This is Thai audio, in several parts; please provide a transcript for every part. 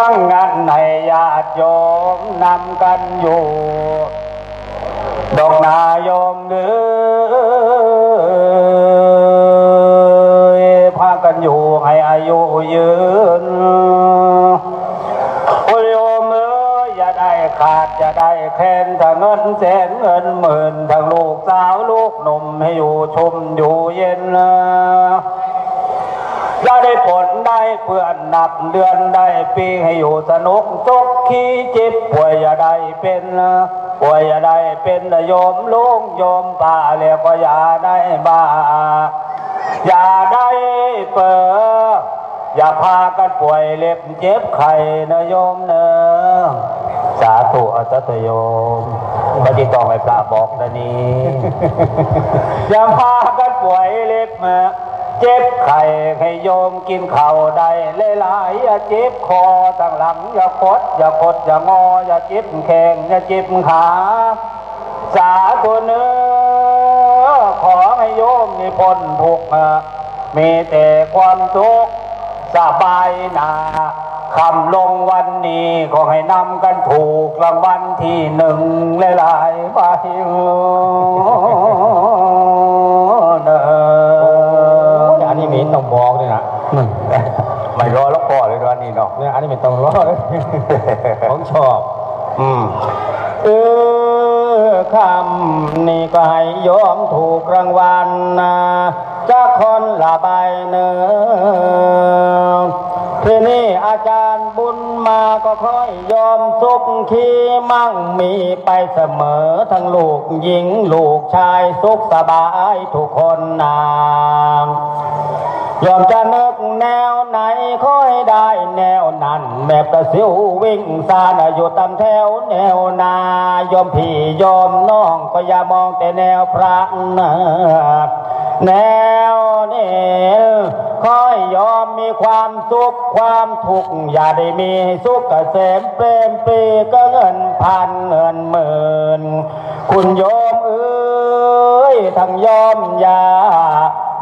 ตั้งงานให้ญาติโยมนำกันอยู่ ดอกนายมเดือพากันอยู่ให้อายุยืนโยมเอ้ยอย่าได้ขาดอย่าได้แค้นถ้าเงินแสนเงินหมื่นทั้งลูกสาวลูกหนุ่มให้อยู่ชมอยู่เย็นนะอ ย่าได้ผลได้เพื่อนนับเดือนได้ปีให้อยู่สนุกจกขี้จิบป่วยอย่าได้เป็นป่วยอย่าได้เป็นโยมลุงโยมป่าเรียกว่าอย่าได้บ้าอย่าได้เปิดอย่าพากันป่วยเล็บเจ็บไข้นะโยมเนอสาธุอัตตโยมปฏิต้องให้พระบอกนะนี้อย่าพากันป่วยเล็บมา เจ็บไข้ให้โยมกินข้าวได้หลายๆอย่าเจ็บคอตั้งหลังอย่าคดอย่าคดอย่างออย่าเจ็บแข้งอย่าเจ็บขาสาธุเนื้อขอให้โยมนี่พ้นทุกข์มีแต่ความสุกข์สบายหนาคำลงวันนี้ขอให้นำกันถูกรางวัลที่หนึ่งหลายๆใบเนออันนี้มี ต้องบอกเลยนะไม่รอแล้วพอเลยวันนี้เนาะเนี่ยอันนี้ไม่ต้องรอเลยของชอบ อืมเออคำนี่ก็ให้ยอมถูกรางวัลนะจะคนละใบเนอทีนี้อาจารย์บุญมาก็ค่อยยอมสุขขีมั่งมีไปเสมอทั้งลูกหญิงลูกชายสุขสบายทุกคนนาม ยอมจะนึกแนวไหนค่อยได้แนวนั้น แม่ประสิววิ่งซานอยู่ตามแถวแนวนายอมพี่ยอมน้องก็อย่ามองแต่แนวพระนะแนวนี้ค่อยยอมมีความสุขความทุกข์อย่าได้มีสุขเกษมเปรมปรีก็เงินพันเงินหมื่นคุณโยมเอ้ยทั้งยอมยา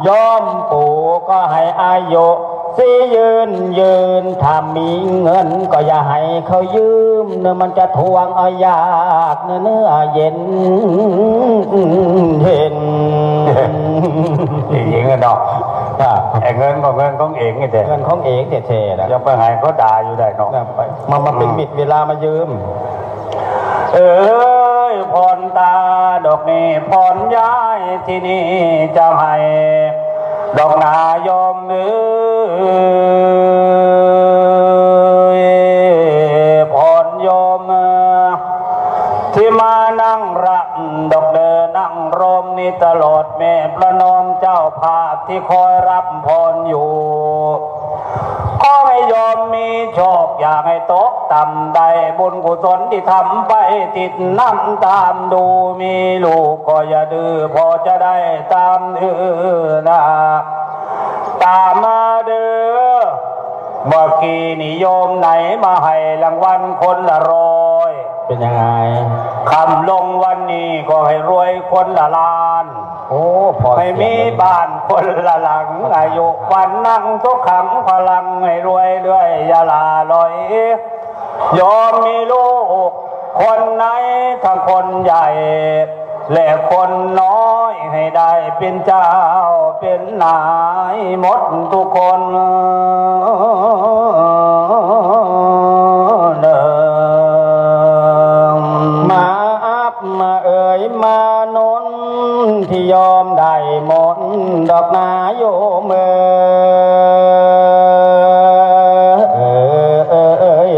ยอมปู่ก็ให้อายุสิยืนยืนถ้ามีเงินก็อย่าให้เขายืมเนื้อมันจะทวงเอายากเนื้อเนื้อเย็นเย็นจริงๆอะเนาะอะไอ้เงินก็เงินของเองไงเด็เงินของเอกเท่ๆนะยังไปหายก็ด่าอยู่ได้เนาะนะไปมามาเป็นมิตรเวลามายืม เอ้ ยพรตา ดอกนี้พรย้ายที่นี่จะให้ ดอกนายมเอ้พรยม ที่มานั่งรับดอกเดินนั่งรมนี่ตลอดแม่ประนอมเจ้าภาพที่คอยรับพรอยู่ ให้ยอมมีโชคอยากให้ตกต่ำใดบุญกุศลที่ทำไปติดน้ำตามดูมีลูกก็อย่าดื้อพอจะได้ตามเออนะตามมาเด้อเมื่อกี้นิยมไหนมาให้รางวัลคนละร้อยเป็นยังไงคำลงวันนี้ก็ให้รวยคนละล้าน โอ้พอไม่มีบ้านคนละหลัง อายุวันนั่งทุกขังพลังให้รวยเรื่อยยาลาลอยยอมมีลูก คนไหนทั้งคนใหญ่ และคนน้อยให้ได้เป็นเจ้าเป็นนายหมดทุกคนานนที่ยอมได้หมดดอกนาโยมเอยเอ่ยเอ่ย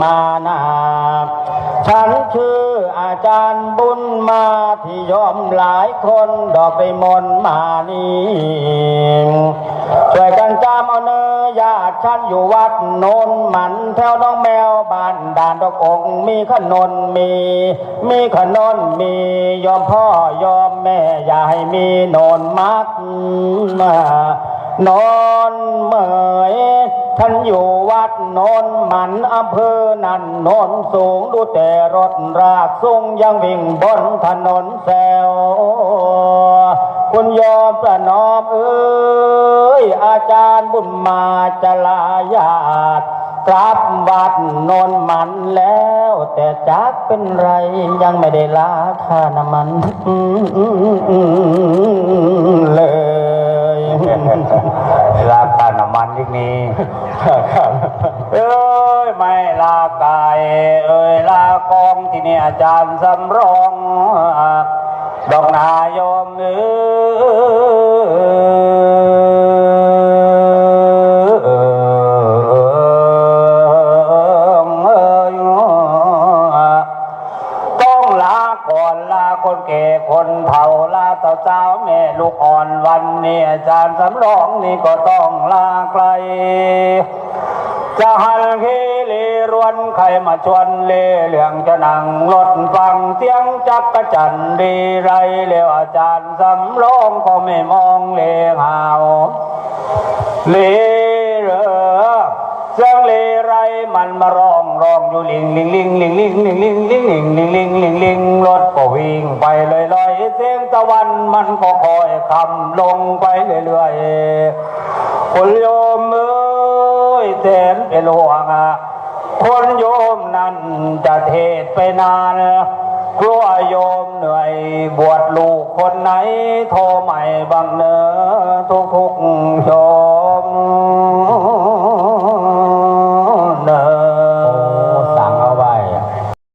มานาฉันชื่ออาจารย์บุญมาที่ยอมหลายคนดอกไปมนมานี่ช่วยกันจำเอาเนื้ ญาติฉันอยู่วัดโนนหมันแถวน้องแมวบ้านด่านดอกองมีขนนมี มีขนนมียอมพ่อยอมแม่อย่าให้มีโนนมักมานอนเมยท่านอยู่วัดโนนหมันอำเภอนันโนนสูงดูแต่รถรากสูงยังวิ่งบนถนนแซวคุณยอมประนอมเอ้ ยอาจารย์บุญมาจลายาตกราบวัดโนนมันแล้ว แต่จักเป็นไรยังไม่ได้ลาค่าน้ำมันอืมอืมอืมอืมเลยราคาน้ำมันอีกนี้เอ้ยไม่ลากายเอ้ยลากองที่นี่อาจารย์สำรองดอกนายมเอ้ คนแก่คนเฒ่าลาเต่าเจ้าแม่ลูกอ่อนวันนี้อาจารย์สำรองนี่ก็ต้องลาไกล จะหันคีลีรวนใครมาชวนเลเหลืองจะนั่งรถฟังเสียงจักกระจันดีไรเลวอาจารย์สำรองก็ไม่มองเลหาวเลเหรอเสียงเลไร มันมาร้องร้องอยู่ลิงลิงลิงลิงลิงลิงลิงลิงลิงลิงลิงลิงลิงรถก็วิ่งไปลอยลอยเสียงตะวันมันก็คอยคำลงไปเรื่อยๆคนโยมเอ้ยแสนเป็นห่วงอะคนโยมนั้นจะเทศไปนานกลัวโยมเหนื่อยบวชลูกคนไหนโทรใหม่บังเนอทุกทุกๆ